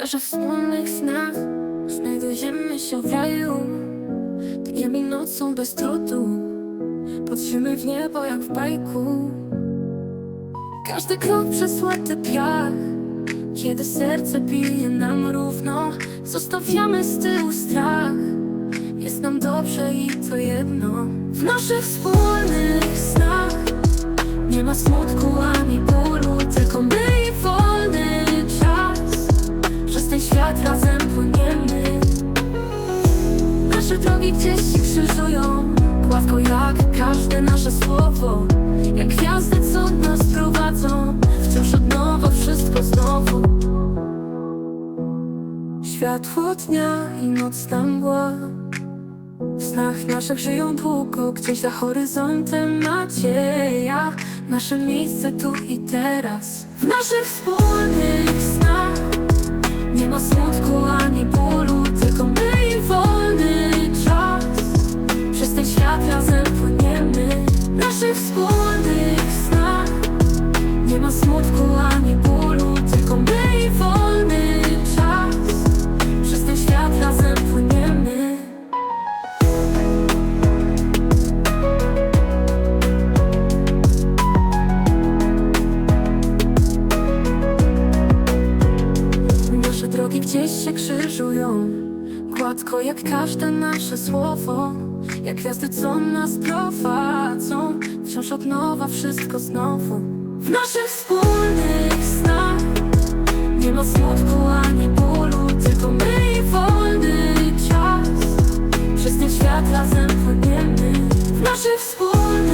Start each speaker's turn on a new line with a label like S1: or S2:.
S1: naszych wspólnych snach Znajdujemy się w raju. Dniem i nocą bez trudu Patrzymy w niebo jak w bajku. Każdy krok przesłaty piach Kiedy serce bije nam równo Zostawiamy z tyłu strach. Jest nam dobrze i to jedno. W naszych wspólnych snach Nie ma smutku ani Świat razem płyniemy. Nasze drogi gdzieś się krzyżują Gładko jak każde nasze słowo. Jak gwiazdy, co nas prowadzą Wciąż od nowa wszystko znowu. Światło dnia i nocna mgła W snach naszych żyją długo Gdzieś za horyzontem nadzieja Nasze miejsce tu i teraz. W naszych wspólnych snach Nie ma smutku Nie ma smutku ani bólu Tylko my i wolny czas. Przez ten świat razem płyniemy. Nasze drogi gdzieś się krzyżują. Gładko jak każde nasze słowo. Jak gwiazdy, co nas prowadzą. Wciąż od nowa wszystko znowu w naszych wspólnych snach Nie ma smutku ani bólu Tylko my i wolny czas. Przez ten świat razem płyniemy. W naszych wspólnych